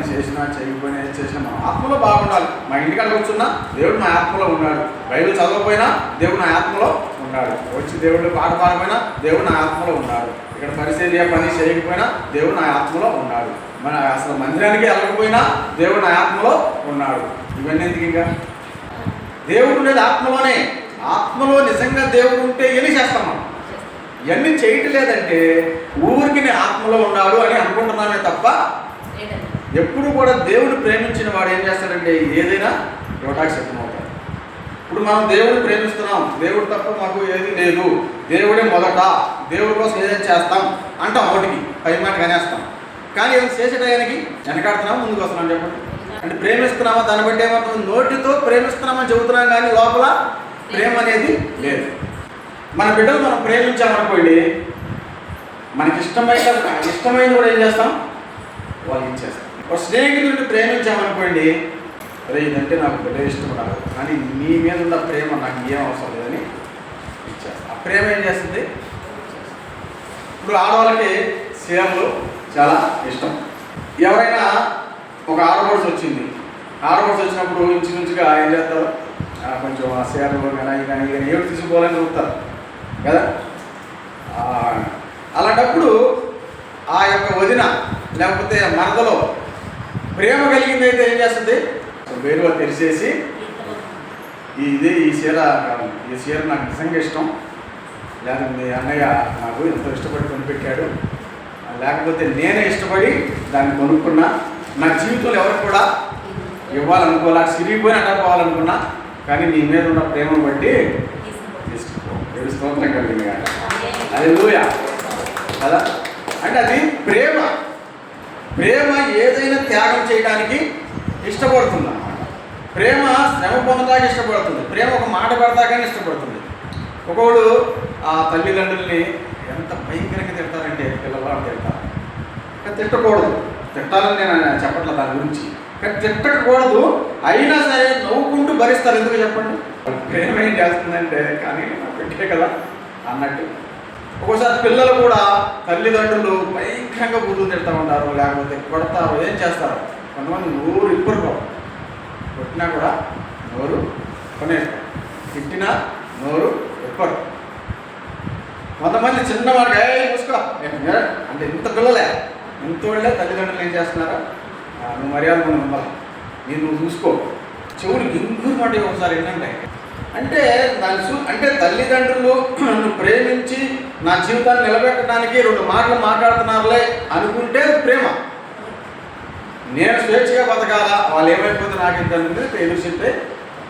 పని చేసినా చేయకపోయినా ఏం చేసినా మన ఆత్మలో బాగుండాలి. మా ఇంటికాడ కూర్చున్నా దేవుడు నా ఆత్మలో ఉన్నాడు. బైబిల్ చదవకపోయినా దేవుడు నా ఆత్మలో ఉన్నాడు. వచ్చి దేవుడు పాట పాడకపోయినా దేవుడు నా ఆత్మలో ఉన్నాడు. ఇక్కడ పరిచర్య పని చేయకపోయినా దేవుడు నా ఆత్మలో ఉన్నాడు. మన అసలు మందిరానికి వెళ్ళకపోయినా దేవుడు నా ఆత్మలో ఉన్నాడు. ఇవన్నీ ఎందుకు ఇంకా? దేవుడు ఉండేది ఆత్మలోనే. ఆత్మలో నిజంగా దేవుడు ఉంటే ఎన్ని చేస్తాం మనం? ఇవన్నీ చేయటం లేదంటే ఊరికి నేను ఆత్మలో ఉన్నాడు అని అనుకుంటున్నామే తప్ప ఎప్పుడు కూడా దేవుడు ప్రేమించిన వాడు ఏం చేస్తాడంటే ఏదైనా ఇవ్వడానికి సిద్ధమవుతాడు. ఇప్పుడు మనం దేవుడిని ప్రేమిస్తున్నాం. దేవుడు తప్ప మాకు ఏది లేదు. దేవుడే మొదట. దేవుడి కోసం ఏదైనా చేస్తాం అంటాం ఒకటికి పై మాట కనేస్తాం. కానీ ఏం చేసే టయానికి వెనకాడుతున్నాం ముందుకు వస్తున్నాం చెప్పండి. అంటే ప్రేమిస్తున్నామా దాన్ని బట్టి ఏమవుతుంది? నోటితో ప్రేమిస్తున్నామని చెబుతున్నాం కానీ లోపల ప్రేమ అనేది లేదు. మన బిడ్డలు మనం ప్రేమించామనుకోండి మనకి ఇష్టమైన ఇష్టమైన కూడా ఏం చేస్తాం? వాళ్ళు ఇచ్చేస్తాం ఒక స్నేహితుడిని ప్రేమించామనుకోండి అరే ఇదంటే నాకు బిడ్డ ఇష్టం రాదు కానీ నీ మీద ఉన్న ప్రేమ నాకు ఏం అవసరం లేదని ఇచ్చేస్తాం ఆ ప్రేమ ఏం చేస్తుంది? ఇప్పుడు ఆడవాళ్ళకి సేవలు చాలా ఇష్టం. ఎవరైనా ఒక ఆడపడుచు వచ్చింది. ఆడపడుచు వచ్చినప్పుడు ఇంచుమించుగా ఏం చేస్తారు? కొంచెం ఆ సేవలు కానీ కానీ కానీ ఏమి తీసుకోవాలని చూస్తారు కదా? అలాంటప్పుడు ఆ యొక్క వదిన లేకపోతే మరదలో ప్రేమ కలిగింది అయితే ఏం చేస్తుంది? వేరువ తెరిచేసి ఇదే ఈ చీర కాదు. ఈ చీర నాకు నిజంగా ఇష్టం. లేదా మీ అన్నయ్య నాకు ఎంతో ఇష్టపడి కొనిపెట్టాడు. లేకపోతే నేనే ఇష్టపడి దాన్ని కొనుక్కున్నా. నా జీవితంలో ఎవరికి కూడా ఇవ్వాలనుకోలే సిరిగిపోయిన అడ్డపోవాలనుకున్నా కానీ నీ మీద ఉన్న ప్రేమను బట్టి తీసుకో స్తోత్రం కలిగింది కాక అది లూయ కదా? అంటే అది ప్రేమ. ప్రేమ ఏదైనా త్యాగం చేయడానికి ఇష్టపడుతుంది. అన్నమాట ప్రేమ శ్రమ పొందడానికి ఇష్టపడుతుంది. ప్రేమ ఒక మాట పెడతాకని ఇష్టపడుతుంది. ఒకవాడు ఆ తల్లిదండ్రుల్ని ఎంత భయంకరంగా తిడతారంటే పిల్లవాడు తిడతారు. కానీ తిట్టకూడదు. తిట్టాలని నేను చెప్పట్లేదు దాని గురించి. కానీ తిట్టకూడదు. అయినా సరే నవ్వుకుంటూ భరిస్తారు. ఎందుకు చెప్పండి? ప్రేమ ఏం చేస్తుందంటే కానీ పెట్టే కదా అన్నట్టు. ఒక్కోసారి పిల్లలు కూడా తల్లిదండ్రులు భయంకరంగా బుద్ధులు తిడతా ఉంటారు లేకపోతే కొడతారు ఏం చేస్తారు? కొంతమంది నోరు ఇప్పరుకో కొట్టినా కూడా నోరు కొనేస్తారు తిట్టినా నోరు ఇప్పరు. కొంతమంది చిన్నవాడు ఏ చూసుకో. అంటే ఇంత పిల్లలే. ఇంత తల్లిదండ్రులు ఏం చేస్తున్నారా? నువ్వు మర్యాద మనం నేను నువ్వు చూసుకో. చెవులు ఎందుకు మాట ఒకసారి ఏంటంటే అంటే నన్ను అంటే తల్లిదండ్రులు నన్ను ప్రేమించి నా జీవితాన్ని నిలబెట్టడానికి రెండు మాటలు మాట్లాడుతున్నారులే అనుకుంటే ప్రేమ. నేను స్వేచ్ఛగా బతకాలా? వాళ్ళు ఏమైపోతే నాకు ఇంత అనేది ఎదురు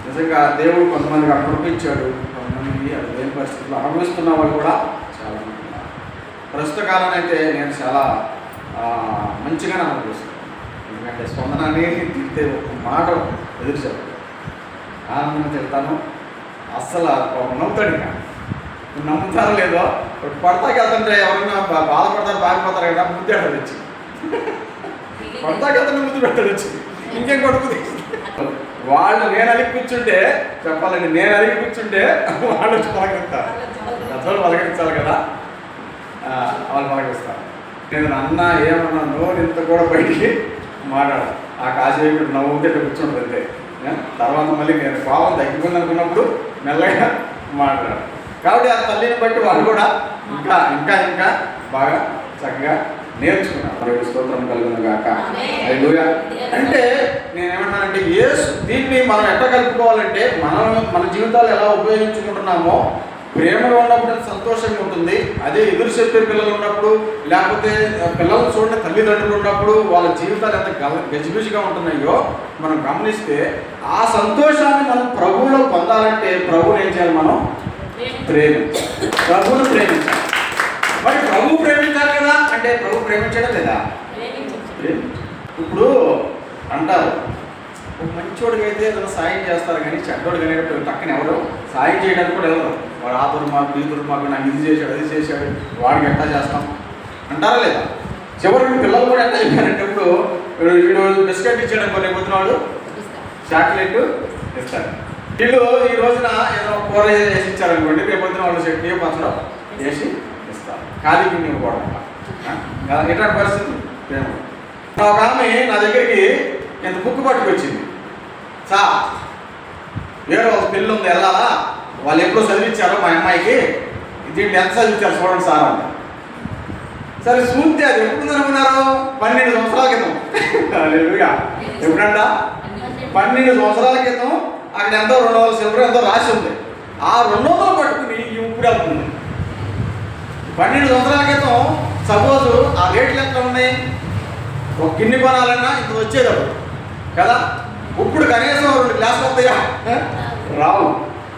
నిజంగా దేవుడు కొంతమందికి అనుభవించాడు కొంతమంది అది లేని పరిస్థితుల్లో అనుభవిస్తున్న వాళ్ళు కూడా చాలా ప్రస్తుత కాలం అయితే నేను చాలా మంచిగానే అనుభవిస్తాను ఎందుకంటే స్పందనాన్ని తిరిగితే ఒక మాట ఎదురు ఆనందం ఆనందంగా తిడతాను అస్సలు నమ్ముతాడు ఇంకా. నువ్వు నమ్ముతారో లేదో ఇప్పుడు పడతాకి వెళ్తుంటే ఎవరైనా బా- బాధపడతారు బాధపడతారు కదా ముద్దు పెట్టదు వచ్చి. పడతాకి వెళ్తుంటే ముద్దు పెట్టదు వచ్చి. ఇంకేం కొడుకుది వాళ్ళు నేను అలిగి కూర్చుంటే చెప్పాలండి నేను అలిగి కూర్చుంటే వాళ్ళు వచ్చి పలకరిస్తారు. పెద్దవాళ్ళు పలకరించాలి కదా. వాళ్ళు పలకరిస్తారు. నేను అన్న ఏమన్నా నోరు ఇంత కూడా బయటికి మాట్లాడు ఆ కాసేపు నవ్వుతే కూర్చుంటుంది అంతే. తర్వాత మళ్ళీ నేను కోపం తగ్గిపోయింది అనుకున్నప్పుడు మెల్లగా మాట్లాడు. కాబట్టి ఆ తల్లిని బట్టి వాళ్ళు కూడా ఇంకా ఇంకా ఇంకా బాగా చక్కగా నేర్చుకున్నారు. దేవుడి స్తోత్రం కలుగును గాక. అంటే నేనేమన్నానంటే యేసు దీన్ని మనం ఎట్లా కలుపుకోవాలంటే మనం మన జీవితాలు ఎలా ఉపయోగించుకుంటున్నామో ప్రేమగా ఉన్నప్పుడు ఎంత సంతోషంగా ఉంటుంది అదే ఎదురు చెప్పే పిల్లలు ఉన్నప్పుడు లేకపోతే పిల్లలు చూడండి తల్లిదండ్రులు ఉన్నప్పుడు వాళ్ళ జీవితాలు ఎంత గల- గజిబిజిగా ఉంటున్నాయో మనం గమనిస్తే ఆ సంతోషాన్ని మనం ప్రభువులో పొందాలంటే ప్రభువుని ఏం చేయాలి మనం? ప్రేమించాలి. ప్రభువును ప్రేమించాలి. మరి ప్రభు ప్రేమించాలి కదా? అంటే ప్రభు ప్రేమించడం లేదా. ఇప్పుడు అంటారు మంచోడికి అయితే ఏదైనా సాయం చేస్తారు కానీ చెడ్డోడు అనేటప్పుడు పక్కన ఎవరు సాయం చేయడానికి కూడా ఎవరు? వాడు ఆ దుర్మార్గు ఈ దుర్మార్గు నాకు ఇది చేశాడు అది చేశాడు వాడికి ఎట్లా చేస్తాం? అంటారా లేదా? చివరికి పిల్లలు కూడా ఎట్లా చెప్పారంటే ఇప్పుడు వీడు వీడు బిస్కెట్ ఇచ్చాడు అనుకో రేపు పొద్దున వాడు చాక్లెట్ ఇస్తారు వీళ్ళు ఈ రోజున ఏదో కూర వేసి ఇచ్చారనుకోండి రేపు పొద్దున వాళ్ళు చట్నీ పచ్చడం వేసి ఇస్తారు. ఖాళీ పిండి ఇవ్వకూడదు ఎట్లాంటి పరిస్థితి? ప్రేమ ఒక ఆమె నా దగ్గరికి ఇంత బుక్ పట్టుకొచ్చింది. సా వేరే ఒక పెళ్ళి ఉంది వెళ్ళాలా? వాళ్ళు ఎప్పుడో చదివించారో మా అమ్మాయికి. ఇది ఎంత చదివించారు చూడండి సార్ అంట సరే చూస్తే అది ఎప్పుడు అనుకున్నారు? పన్నెండు సంవత్సరాల క్రితం. హల్లెలూయా. ఎప్పుడంట? పన్నెండు సంవత్సరాల క్రితం అక్కడ ఎంతో రెండు వందల సిల్వర్ ఎంతో రాసి ఉంది. ఆ రెండు వందలు పట్టుకుని ఇప్పుడు వెళ్తుంది. పన్నెండు సంవత్సరాల క్రితం సపోజ్ ఆ రేట్లు ఎట్లా ఉన్నాయి? ఒక గిన్నె కొనాలన్నా ఇంత వచ్చేది అప్పుడు. కదా? ఇప్పుడు కనీసం రెండు గ్లాసులు వస్తాయా? రావు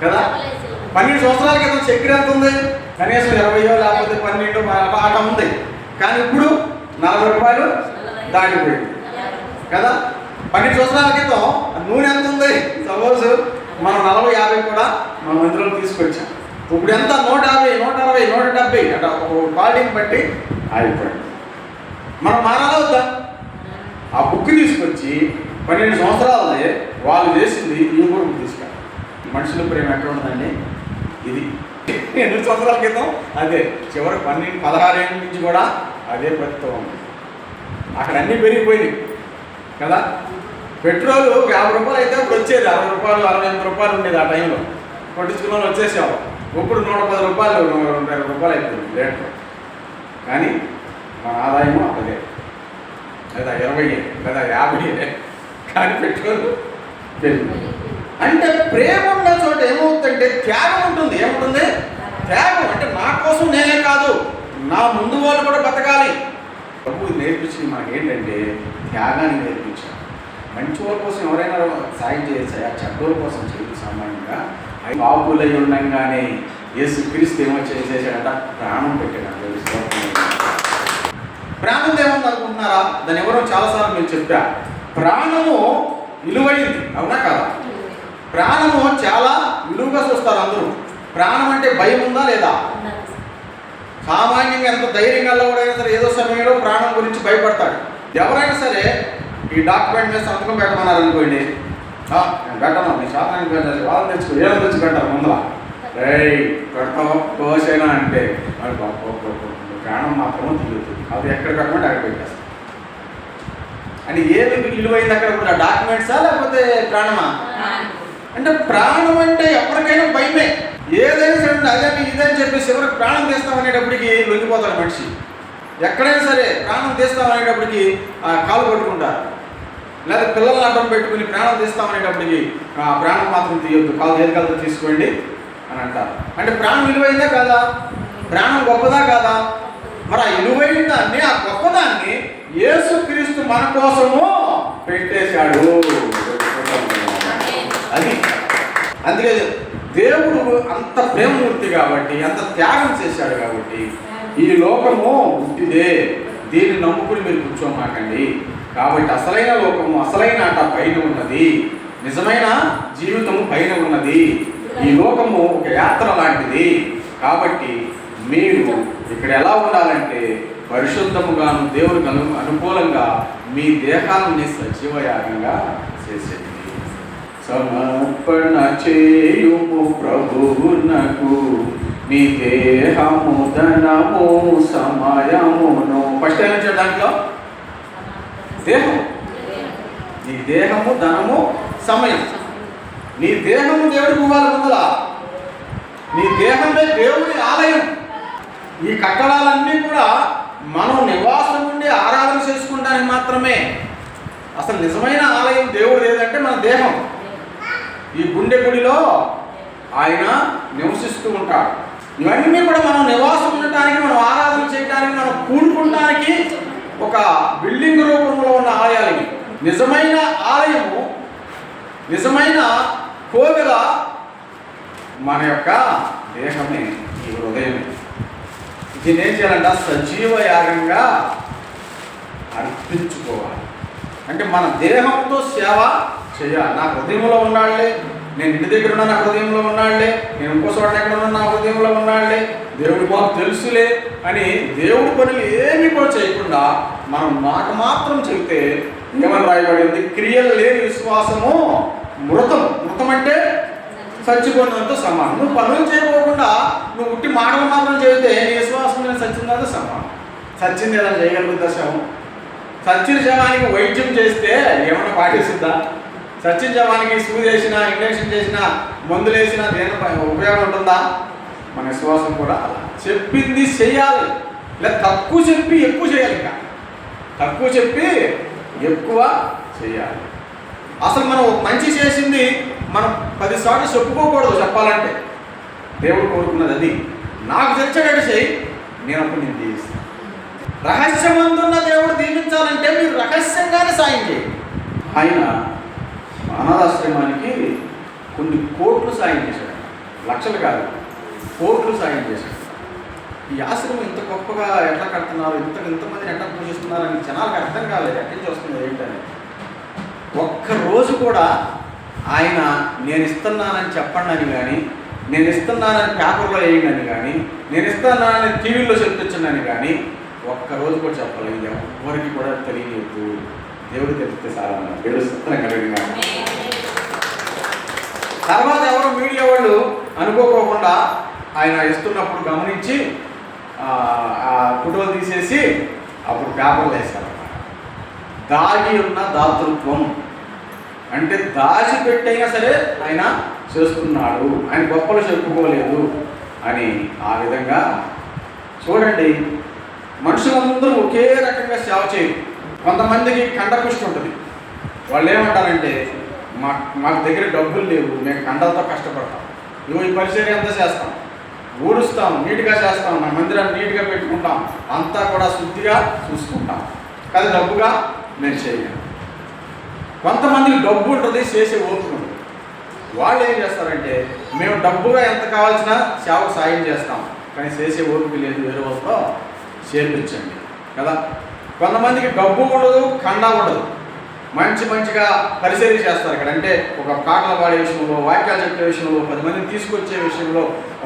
కదా? పన్నెండు సంవత్సరాల క్రితం చక్కెర ఎంత ఉంది? కనీసం ఇరవయో లేకపోతే పన్నెండు ఆట ఉంది. కానీ ఇప్పుడు నలభై రూపాయలు దాటిపోయింది కదా? పన్నెండు సంవత్సరాల క్రితం నూనె ఎంత ఉంది? సపోజ్ మనం నలభై యాభై కూడా మనం ఇందులో తీసుకొచ్చాం. ఇప్పుడు ఎంత? నూట యాభై నూట అరవై నూట డెబ్బై. అట ఒక క్వాలిటీని బట్టి ఆగిపోయింది. మనం మారాలా వద్దా? ఆ బుక్ తీసుకొచ్చి పన్నెండు సంవత్సరాలది వాళ్ళు చేసింది ఈ కూడా తీసుకురా మనుషుల ప్రేమ ఎక్కడ ఉండదండి ఇది ఎన్ని సంవత్సరాల క్రితం? అదే చివరి పన్నెండు పదహారేళ్ళ నుంచి కూడా అదే ప్రస్తుతం ఉంది. అక్కడ అన్నీ పెరిగిపోయినాయి. కదా? పెట్రోల్ యాభై రూపాయలు అయితే అప్పుడు వచ్చేది. అరవై రూపాయలు అరవై ఎనిమిది రూపాయలు ఉండేది ఆ టైంలో. పట్టించుకున్న వాళ్ళు వచ్చేసావు ఇప్పుడు నూట పది రూపాయలు రెండు ఇరవై రూపాయలు అయిపోయింది లీటర్ కానీ మన ఆదాయము అదే. లేదా ఇరవై లేదా యాభై. కానీ పెట్టుకోరు అంటే ప్రేమ ఉన్న చోట ఏమవుతుందంటే త్యాగం ఉంటుంది. ఏముంటుంది? త్యాగం. అంటే నా కోసం నేనే కాదు. నా ముందు వాళ్ళు కూడా బతకాలి. ప్రభు నేర్పించింది మనకి ఏంటంటే త్యాగాన్ని నేర్పించారు. మంచి వాళ్ళ కోసం ఎవరైనా సాయం చేయొచ్చా చెడ్డోళ్ళ కోసం చేయదు సామాన్యంగా. అవి బాబులై ఉండగానే యేసు క్రీస్తు ఏమో చేసేసాడట ప్రాణం పెట్టాడు ప్రాణం ఏముంది అనుకుంటున్నారా దాని ఎవరో చాలాసార్లు నేను చెప్పా ప్రాణము విలువైంది అవునా కదా ప్రాణము చాలా విలువగా చూస్తారు అందరూ ప్రాణం అంటే భయం ఉందా లేదా సామాన్యంగా ఎంత ధైర్యంగా కూడా సరే ఏదో సమయంలో ప్రాణం గురించి భయపడతాడు ఎవరైనా సరే ఈ డాక్యుమెంట్ మీద సంతకం పెట్టమన్నారు అనుకోండి "ఆ, నేను శాతానికి పెట్టాలి వాళ్ళని తెచ్చుకో ఏదో తెచ్చి పెట్టారు ముందర రేయ్ పెడతావా కోసైనా అంటే ప్రాణం మాత్రమే తిరుగుతుంది అది ఎక్కడ పెట్టమంటే అక్కడ పెట్టేస్తాం అని ఏది విలువైంది అక్కడ కూడా? డాక్యుమెంట్సా లేకపోతే ప్రాణమా? అంటే ప్రాణం అంటే ఎవరికైనా భయమే. ఏదైనా సరే అదే ఇదని చెప్పేసి ఎవరికి ప్రాణం తీస్తాం అనేటప్పటికి లొంగిపోతాడు మనిషి. ఎక్కడైనా సరే ప్రాణం తీస్తాం అనేటప్పటికి ఆ, కాలు పట్టుకుంటారు. లేదా పిల్లల్ని అడ్డం పెట్టుకుని ప్రాణం తీస్తాం అనేటప్పటికి ఆ, ప్రాణం మాత్రం తీయొద్దు. కాలు దేనికలతో తీసుకోండి అని అంటారు. అంటే ప్రాణం విలువైందా కాదా? ప్రాణం గొప్పదా కాదా? మరి ఆ విలువైన దాన్ని ఆ గొప్పదాన్ని యేసుక్రీస్తు మన కోసము పెట్టేశాడు. అది. అందుకే దేవుడు అంత ప్రేమమూర్తి కాబట్టి అంత త్యాగం చేశాడు కాబట్టి ఈ లోకము ఉంటిదే. దీన్ని నమ్ముకుని మీరు కూర్చోమాకండి. కాబట్టి అసలైన లోకము అసలైన ఆట పైన ఉన్నది. నిజమైన జీవితము పైన ఉన్నది. ఈ లోకము ఒక యాత్ర లాంటిది. కాబట్టి మీరు ఇక్కడ ఎలా ఉండాలంటే పరిశుద్ధముగాను దేవుడికి అను అనుకూలంగా మీ దేహాన్ని సజీవయాగంగా చేసేది. సమర్పణ చేయుము ప్రభువునకు మీ దేహము ధనము సమయమును. ఫస్ట్ ఏం దాంట్లో? దేహం నీ దేహము ధనము సమయం నీ దేహము దేవుడికి ఇవ్వాలి ముందర నీ దేహమే దేవుడి ఆలయం. ఈ కట్టడాలన్నీ కూడా మనం నివాసం ఉండి ఆరాధన చేసుకుంటానికి మాత్రమే. అసలు నిజమైన ఆలయం దేవుడు ఏదంటే మన దేహం. ఈ గుండె గుడిలో ఆయన నివసిస్తూ ఉంటాడు. ఇవన్నీ కూడా మనం నివాసం ఉండటానికి మనం ఆరాధన చేయడానికి మనం కూడుకుంటానికి ఒక బిల్డింగ్ రూపంలో ఉన్న ఆలయాలకి నిజమైన ఆలయము నిజమైన కోవెల మన యొక్క దేహమే ఈ హృదయమే. దీన్ని ఏం చేయాలంట? సజీవ యాగంగా అర్పించుకోవాలి. అంటే మన దేహంతో సేవ చేయాలి. నా హృదయంలో ఉన్నాడులే నేను ఇంటి దగ్గర ఉన్న నా హృదయంలో ఉన్నాడులే నేను ఇంకో చోట ఎక్కడ ఉన్న నా హృదయంలో ఉన్నాడులే దేవుడి మాకు తెలుసులే అని దేవుడి పనులు ఏమి కూడా చేయకుండా మనం మాకు మాత్రం చెబితే ఏమని రాయబడింది? క్రియలు లేని విశ్వాసము మృతం. మృతం అంటే చచ్చిపోయినంత సమానం. నువ్వు పనులు చేయకోకుండా నువ్వు ఉట్టి మానవ మాత్రం చెబితే నీ విశ్వాసం నేను చచ్చిందంత సమానం. చచ్చింది ఏదైనా చేయగలుగుతా శవం సచ్చిన శవానికి వైద్యం చేస్తే ఏమైనా పాటిస్తుందా? సచ్చిన శవానికి సూది వేసినా ఇంజక్షన్ చేసినా మందులు వేసినా దేని ఉపయోగం ఉంటుందా? మన విశ్వాసం కూడా చెప్పింది చెయ్యాలి లేదా తక్కువ చెప్పి ఎక్కువ చేయాలి ఇంకా. తక్కువ చెప్పి ఎక్కువ చేయాలి. అసలు మనం మంచి చేసింది మనం పదిసార్లు చెప్పుకోకూడదు చెప్పాలంటే. దేవుడు కోరుకున్నది అది నాకు తెలిసేటట్టు చేయి నేను అప్పుడు నేను దీవిస్తాను రహస్యమందున్న దేవుడు దీవించాలంటే మీరు రహస్యంగానే సాయం చేయండి ఆయన అనాథాశ్రమానికి కొన్ని కోట్లు సాయం చేశాడు. లక్షలు కాదు కోట్లు సాయం చేశాడు. ఈ ఆశ్రమం ఇంత గొప్పగా ఎట్లా కడుతున్నారు ఇంత ఇంతమందిని ఎట్లా పూజిస్తున్నారని అని జనాలకు అర్థం కాలేదు ఎక్కడి నుంచి వస్తుంది ఏంటని. ఒక్క రోజు కూడా ఆయన నేను ఇస్తున్నానని చెప్పండి అని కానీ నేను ఇస్తున్నానని పేపర్లో వేయండి అని కానీ నేను ఇస్తున్నానని టీవీలో చెప్పించండి కానీ ఒక్క రోజు కూడా చెప్పలేదు ఎవరికి కూడా తెలియలేదు దేవుడు తెలిస్తే చాలా దేవుడు చిత్రం కలిగిన తర్వాత ఎవరు మీడియా వాళ్ళు అనుకోకోకుండా ఆయన ఇస్తున్నప్పుడు గమనించి ఆ, ఆ ఫోటోలు తీసేసి అప్పుడు పేపర్లు వేశారు దాగి ఉన్న దాతృత్వం. అంటే దాచిపెట్టైనా సరే ఆయన చేస్తున్నాడు. ఆయన గొప్పలు చెప్పుకోలేదు అని ఆ విధంగా చూడండి. మనుషులందరూ ఒకే రకంగా సేవ చేయరు. కొంతమందికి కండపుష్టి ఉంటుంది. వాళ్ళు ఏమంటారంటే మా మాకు దగ్గర డబ్బులు లేవు మేము కండలతో కష్టపడతాం. నువ్వు ఈ పరిచయం అంతా చేస్తాం. ఊడుస్తాం నీట్గా చేస్తాం మన మందిరాన్ని నీట్గా పెట్టుకుంటాం. అంతా కూడా శుద్ధిగా చూసుకుంటాం. కానీ డబ్బుగా మేము చేయలేము కొంతమందికి డబ్బు ఉంటుంది చేసే ఓపిక వాళ్ళు ఏం చేస్తారంటే మేము డబ్బుగా ఎంత కావాల్సిన సేవకు సాయం చేస్తాం కానీ చేసే ఓపిక లేదు వేరే వాళ్ళతో చేర్పించండి కదా? కొంతమందికి డబ్బు ఉండదు కండ ఉండదు. మంచి మంచిగా పరిశీలి చేస్తారు ఇక్కడ. అంటే ఒక పాటలు పాడే విషయంలో వాక్యాలు చెప్పే విషయంలో పది మందిని తీసుకొచ్చే విషయంలో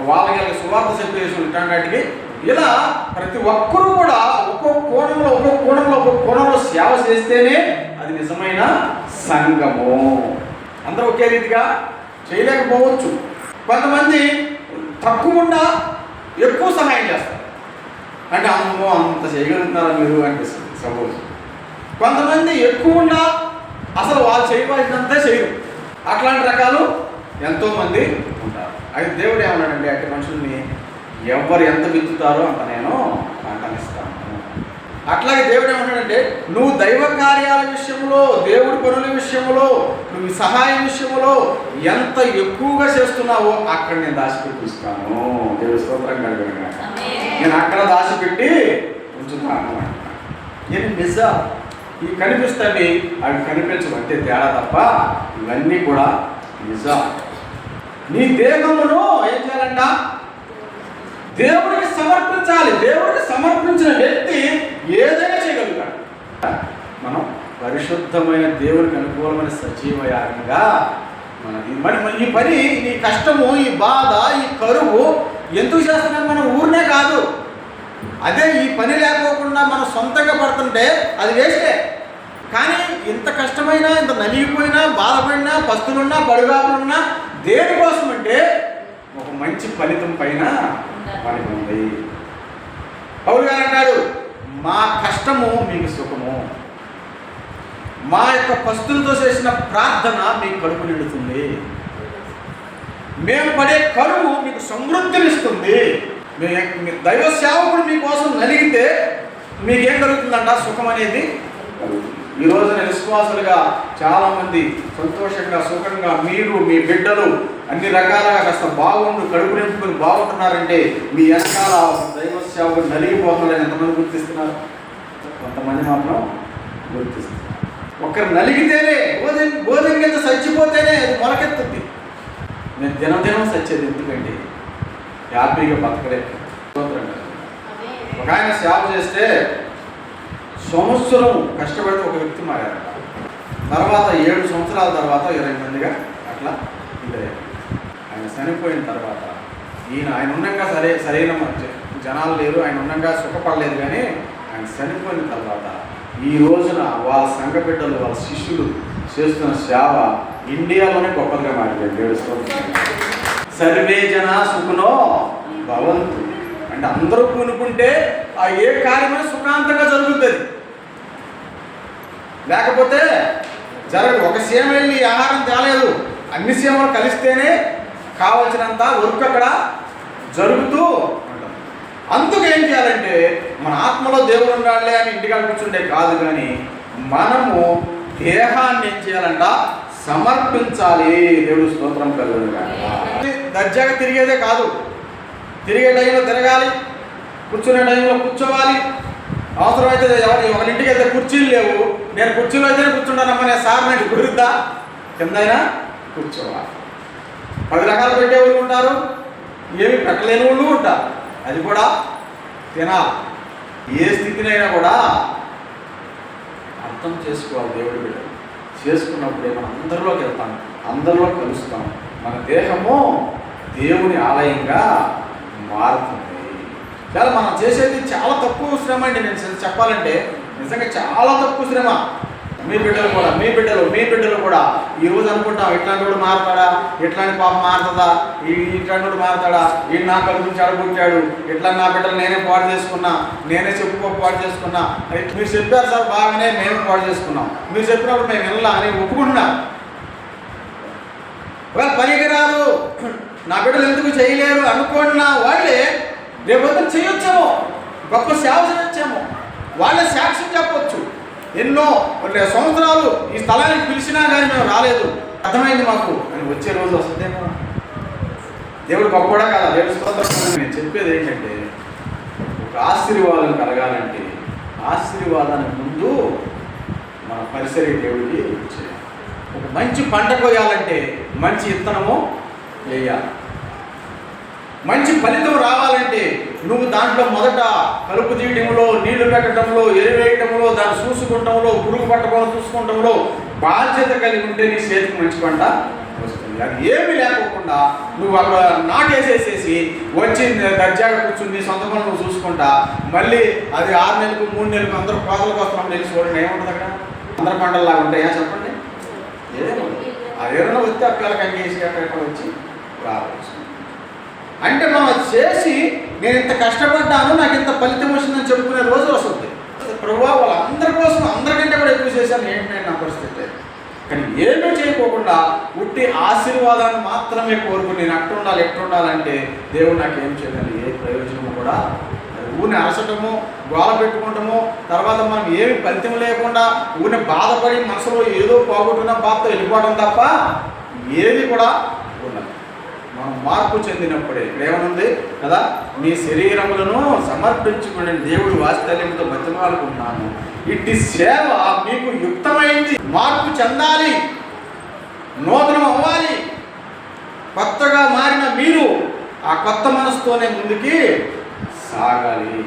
వాళ్ళకి సువార్త చెప్పే విషయంలో ఇట్లాంటి ఇలా ప్రతి ఒక్కరూ కూడా ఒక్కొక్క కోణంలో ఒక్కొక్క కోణంలో ఒక్కొక్క కోణంలో సేవ చేస్తేనే అది నిజమైన సంఘము. అందరూ ఒకే రీతిగా చేయలేకపోవచ్చు. కొంతమంది తక్కువ ఎక్కువ సహాయం చేస్తారు. అంటే అమ్మో అంత చేయగలుగుతున్నారా మీరు అనిపిస్తుంది సపోజ్. కొంతమంది ఎక్కువ ఉన్నా అసలు వాళ్ళు చేయవలసినంతే చేయరు. అట్లాంటి రకాలు ఎంతోమంది ఉంటారు. అయితే దేవుడు ఏమన్నాడండి? అట్టి మనుషుల్ని ఎవరు ఎంత పెంచుతారో అంత నేను అట్లాగే దేవుడు ఏమన్నాడంటే నువ్వు దైవ కార్యాల విషయంలో దేవుడి పనుల విషయంలో నువ్వు సహాయం విషయంలో ఎంత ఎక్కువగా చేస్తున్నావో అక్కడ నేను దాచిపెట్టిస్తాను. దేవుడి స్తోత్రం కలిగిన. నేను అక్కడ దాచిపెట్టి ఉంచుతాను. ఇది నిజం ఇవి కనిపిస్తాయి అవి కనిపించవు అంతే తేడా తప్ప ఇవన్నీ కూడా నిజం. నీ దేహమును ఏం చేయాలంట? దేవుడికి సమర్పించాలి. దేవుడికి సమర్పించిన వ్యక్తి ఏదైనా చేయగలుగుతాడు. మనం పరిశుద్ధమైన దేవుడికి అనుకూలమైన సజీవ యాగంగా మనది మరి ఈ పని ఈ కష్టము ఈ బాధ ఈ కరువు ఎందుకు చేస్తున్నాం మనం? ఊరినే కాదు. అదే ఈ పని లేకోకుండా మనం సొంతంగా పడుతుంటే అది వేస్టే. కానీ ఇంత కష్టమైనా ఇంత నలిగిపోయినా బాధపడినా పస్తులున్నా బడుగాపులున్నా దేనికోసం అంటే ఒక మంచి ఫలితం పైన పని ఉంది. పౌరు గారు అంటాడు మా కష్టము మీకు సుఖము. మా యొక్క పస్తులతో చేసిన ప్రార్థన మీకు కడుపు నిండుతుంది. మేము పడే కరువు మీకు సమృద్ధినిస్తుంది. మీ మీ దైవ సేవకుడు మీకోసం నలిగితే మీకేం కలుగుతుందంట సుఖం అనేది కలుగుతుంది. ఈ రోజున విశ్వాసులుగా చాలామంది సంతోషంగా సుఖంగా మీరు మీ బిడ్డలు అన్ని రకాలుగా కాస్త బాగుండు కడుపు నింపుకుని బాగుంటున్నారంటే మీ వెనకాల దైవ సేవకుడు నలిగిపోతున్నారని ఎంతమంది గుర్తిస్తున్నారు? కొంతమంది మాత్రం గుర్తిస్తున్నారు. ఒకరు నలిగితేనే గోధుమ గోధుమ గింజ చచ్చిపోతేనే అది మొలకెత్తుంది. నేను దినదినం సచ్చేది ఎందుకండి హ్యాపీగా బతకలే కదా. ఒక ఆయన సేవ చేస్తే సంవత్సరం కష్టపడితే ఒక వ్యక్తి మారారు. తర్వాత ఏడు సంవత్సరాల తర్వాత ఇరవై మందిగా అట్లా ఇదయ్యారు ఆయన చనిపోయిన తర్వాత ఈయన ఆయన ఉండగా సరే సరైన జనాలు లేరు ఆయన ఉండగా సుఖపడలేదు కానీ ఆయన చనిపోయిన తర్వాత ఈ రోజున వాళ్ళ సంఘ బిడ్డలు వాళ్ళ శిష్యులు చేస్తున్న సేవ ఇండియాలోనే గొప్పగా మారిపోయింది. ఏడు స్తోత్రం. సర్వే జన సుఖనో భవంతు. అంటే అందరూ పూనుకుంటే ఆ ఏ కార్యమైనా సుఖాంతంగా జరుగుతుంది. లేకపోతే జరగదు. ఒక సీమ వెళ్ళి ఆహారం తేలేదు. అన్ని సీమలు కలిస్తేనే కావలసినంత వర్క్ అక్కడ జరుగుతూ అందుకు ఏం చేయాలంటే మన ఆత్మలో దేవుడు ఉండాలి అని ఇంటికాడ కూర్చుంటే కాదు కానీ మనము దేహాన్ని ఏం చేయాలంట? సమర్పించాలి. దేవుడు స్తోత్రం కలుగును దర్జాగా తిరిగేదే కాదు. తిరిగే టైంలో తిరగాలి. కూర్చునే టైంలో కూర్చోవాలి. అవసరమైతే ఎవరి ఒకరింటికి అయితే కుర్చీలు లేవు. నేను కుర్చీలో అయితేనే కూర్చుంటానమ్మా నేను సార్ నాకు కుదురుద్దా కిందైనా కూర్చోవాలి. పది రకాలు పెట్టే వాళ్ళు ఉంటారు. ఏమి పెట్టలేని వాళ్ళు ఉంటారు. అది కూడా తినాలి. ఏ స్థితినైనా కూడా అర్థం చేసుకోవాలి దేవుడి బిడ్డలు చేసుకున్నప్పుడే మనం అందరిలోకి వెళ్తాం. అందరిలో కలుస్తాం. మన దేహము దేవుని ఆలయంగా మారుతుంది. చాలా మనం చేసేది చాలా తక్కువ శ్రమ అండి నేను చెప్పాలంటే. నిజంగా చాలా తక్కువ శ్రమ. మీ బిడ్డలు కూడా మీ బిడ్డలు మీ బిడ్డలు కూడా. ఈ రోజు అనుకుంటాం ఇట్లాంటి వాడు మారుతాడా? ఇట్లాంటి పాప మారుతుందా? ఈ ఇట్లాంటి వాడు మారుతాడా? ఈ నా కలుపు చెడగొట్టాడు ఇట్లా నా బిడ్డలు నేనే పాడు చేసుకున్నా నేనే చెప్పుకో పాడు చేసుకున్నా. మీరు చెప్పారు సార్ బాగానే మేము పాడు చేసుకున్నాం. మీరు చెప్పినప్పుడు మేము వినలా అని ఒప్పుకుంటున్నా. ఒకవేళ రాదు నా బిడ్డలు ఎందుకు చేయలేరు అనుకుంటున్నా వాళ్ళే రేపొద్దు చేయొచ్చేమో. గొప్ప సేవ చేయొచ్చేమో. వాళ్ళే సాక్ష్యం చెప్పొచ్చు. ఎన్నో సంవత్సరాలు ఈ స్థలానికి పిలిచినా కానీ మేము రాలేదు. అర్థమైంది మాకు? అని వచ్చే రోజు వస్తుందేమో దేవుడు గొప్పడా కదా? దేవుడు స్తోత్రం నేను చెప్పేది ఏంటంటే ఒక ఆశీర్వాదం కలగాలంటే ఆశీర్వాదానికి ముందు మన పరిసరి దేవుడికి చేయాలి. ఒక మంచి పంట కోయాలంటే మంచి విత్తనము వేయాలి. మంచి ఫలితం రావాలంటే నువ్వు దాంట్లో మొదట కలుపు తీయటంలో నీళ్ళు పెట్టడంలో ఎరువేయటంలో దాన్ని చూసుకుంటంలో పురుగు పట్టకుండా చూసుకుంటంలో బాధ్యత కలిగి ఉంటే నీ చేతికి మంచి పంట వస్తుంది. అది ఏమి లేకోకుండా నువ్వు అక్కడ నాటేసేసేసి వచ్చి దర్జాగా కూర్చుని సొంత పనులు నువ్వు చూసుకుంటా మళ్ళీ అది ఆరు నెలలకు మూడు నెలలకు అందరూ కోతలకు వస్తున్నాం తెలిసి చూడండి. ఏముంటుంది అక్కడ? అందరి పంటల్లాగా ఉంటాయా చెప్పండి? ఏదైనా ఉండదు. అదేమైనా వస్తే అక్కడ కంగేసి అక్కడ వచ్చి రావచ్చు. అంటే మనం అది చేసి నేను ఇంత కష్టపడ్డాను నాకు ఇంత ఫలితం వచ్చిందని చెప్పుకునే రోజు వస్తుంది. ప్రభావ వాళ్ళందరి కోసం అందరికంటే కూడా ఎక్కువ చేశాను ఏంటి నేను నా పరిస్థితి? కానీ ఏమీ చేయకోకుండా ఉట్టి ఆశీర్వాదాన్ని మాత్రమే కోరుకుని నేను అట్టు ఉండాలి ఎట్టు ఉండాలంటే దేవుడు నాకు ఏం చేయాలి? ఏ ప్రయోజనము కూడా? ఊరిని అరసటము గోల పెట్టుకుంటాము తర్వాత మనం ఏమి ఫలితం లేకుండా ఊరిని బాధపడి మనసులో ఏదో పోగొట్టుకున్న బాధతో వెళ్ళిపోవడం తప్ప ఏది కూడా ఉండదు. మనం మార్పు చెందినప్పుడే. ఏమనుంది? కదా మీ శరీరములను సమర్పించుకునే దేవుడు వాత్సల్యంతో బతిమాలుకున్నాను ఇట్టి సేవ మీకు యుక్తమైంది. మార్పు చెందాలి. నూతనం అవ్వాలి. కొత్తగా మారిన మీరు ఆ కొత్త మనసుతోనే ముందుకి సాగాలి.